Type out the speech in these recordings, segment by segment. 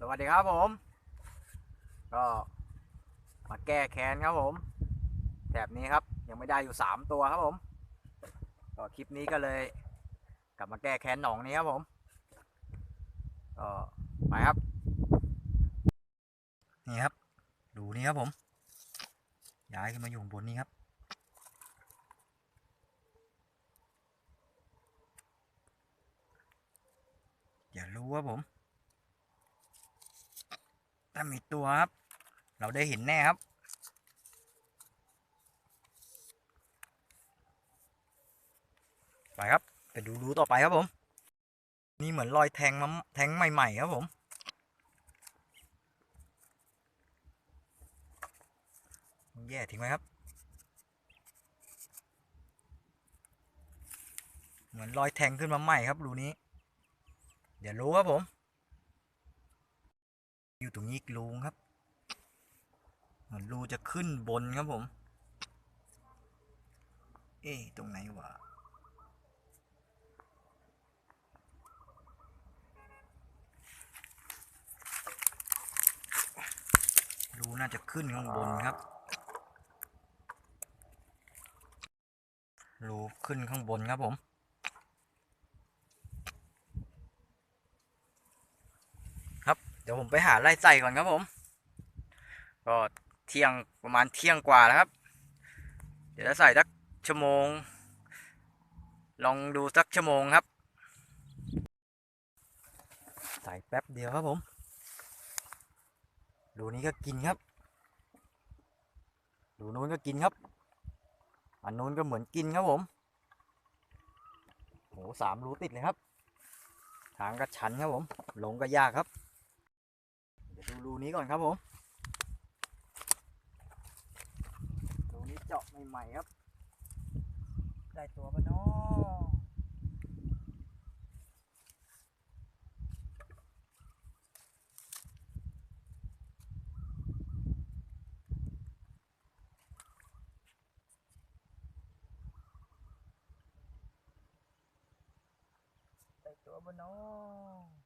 สวัสดีครับผม ก็มาแก้แค้นครับผม แถบนี้ครับ ยังไม่ได้อยู่สามตัวครับผม ก็คลิปนี้ก็เลย กลับมาแก้แค้นหนองนี้ครับผม ก็ไปครับ นี่ครับ ดูนี่ครับผม ย้ายขึ้นมาอยู่บนนี้ครับอย่ารู้ครับผม ถ้ามีตัวครับ เราได้เห็นแน่ครับ ไปครับ ไปดูรูต่อไปครับผม นี่เหมือนรอยแทงมาแทงใหม่ ๆ ครับผมแย่ทิ้งไว้ครับ เหมือนรอยแทงขึ้นมาใหม่ครับรูนี้ เดี๋ยวรู้ครับผม อยู่ตรงนี้รูครับรูจะขึ้นบนครับผม เอ๊ะตรงไหนวะรูน่าจะขึ้นข้างบนครับรูขึ้นข้างบนครับผม ครับ เดี๋ยวผมไปหาไล่ใส่ก่อนครับผม ก็เที่ยงประมาณเที่ยงกว่าแล้วครับ เดี๋ยวจะใส่สักชั่วโมง ลองดูสักชั่วโมงครับ ใส่แป๊บเดียวครับผม ดูนี้ก็กินครับ ดูนู้นก็กินครับ อันนู้นก็เหมือนกินครับผมโหสามรูติดเลยครับ ทางก็ชันครับผม ลงก็ยากครับ ดูรูนี้ก่อนครับผมรูนี้เจาะใหม่ๆครับ ได้ตัวปะเนาะได้ตัวปะเนาะ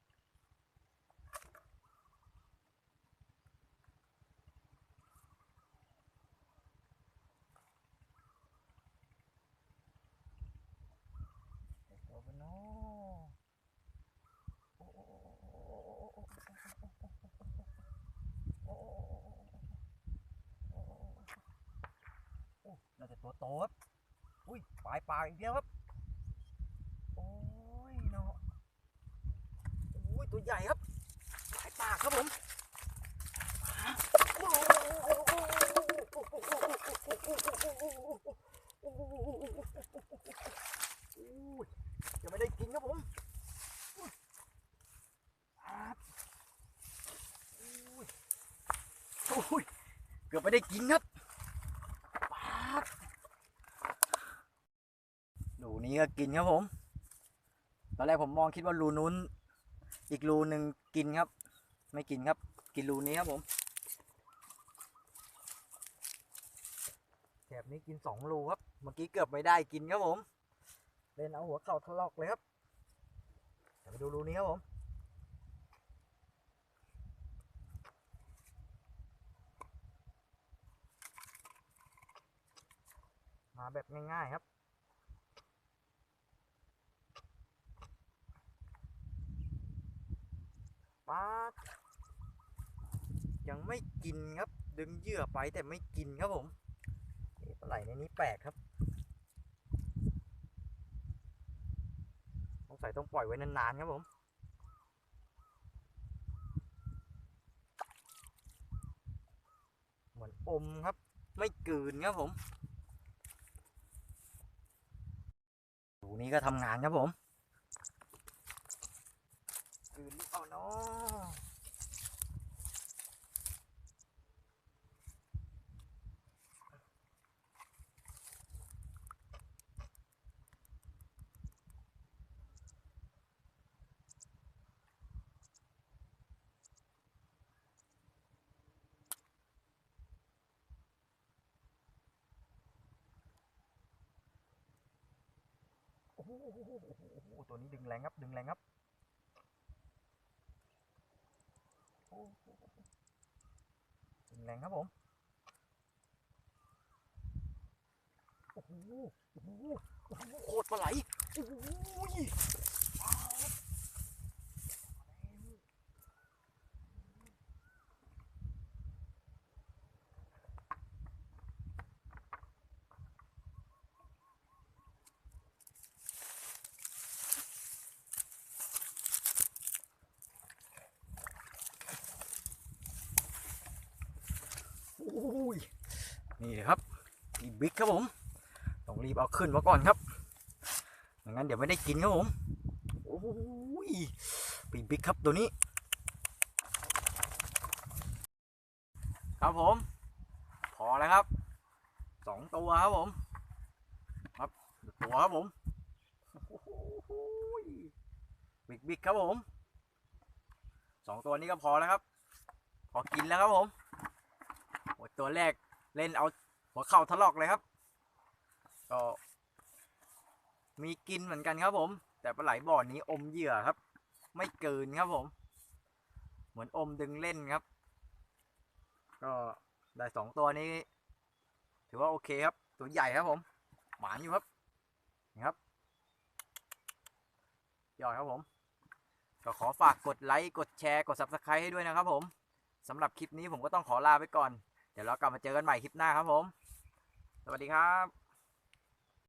ครับอุ้ยปลายปลาอีกแล้วครับ โอ้ยเนาะโอ้ยตัวใหญ่ครับปลายปากครับผมอุ้ยยังไม่ได้กินครับผมอุ้ยเกือบไม่ได้กินครับปาด รู นี้ก็กินครับผม ตอนแรกผมมองคิดว่ารูนู้น อีกรูหนึ่งกินครับ ไม่กินครับ กินรูนี้ครับผมแถบนี้กินสองรูครับ เมื่อกี้เกือบไม่ได้กินครับผม เล่นเอาหัวเข่าทะลอกเลยครับเดี๋ยวไปดูรูนี้ครับผม มาแบบง่ายๆครับ ป๊าดยังไม่กินครับ ดึงเหยื่อไปแต่ไม่กินครับผมปลาไหลในนี้แปลกครับสงสัยต้องปล่อยไว้นานๆครับผมเหมือนอมครับ ไม่กืนครับผม ดูนี้ก็ทำงานครับผม กลืนหรือ เปล่าเนาะโอ้โหตัวนี้ดึงแรงครับ ดึงแรงครับ แรงครับผมโอ้โหโอ้โห โอ้โห โคตรปลาไหล โอ้โหโอ้ย นี่เลยครับอีบิ๊กครับผมต้องรีบเอาขึ้นมาก่อนครับไม่งั้นเดี๋ยวไม่ได้กินครับผมโอ้ยปีบิ๊กครับตัวนี้ ครับผม พอแล้วครับสองตัวครับผม ครับตัวครับผมบิ๊กบิ๊กครับผมสองตัวนี้ก็พอแล้วครับ พอกินแล้วครับผม ตัวแรกเล่นเอาหัวเข่าถลอกเลยครับ ก็มีกินเหมือนกันครับผม แต่ปลาไหลบ่อนี้อมเหยื่อครับ ไม่เกินครับผม เหมือนอมดึงเล่นครับ ก็ได้สองตัวนี้ ถือว่าโอเคครับ ตัวใหญ่ครับผม หมานอยู่ครับนี่ครับยอดครับผม ก็ขอฝากกดไลค์ กดแชร์ กด subscribe ให้ด้วยนะครับผมสำหรับคลิปนี้ผมก็ต้องขอลาไปก่อน ดี๋ยวเรากลับมาเจอกันใหม่คลิปหน้าครับผม สวัสดีครับ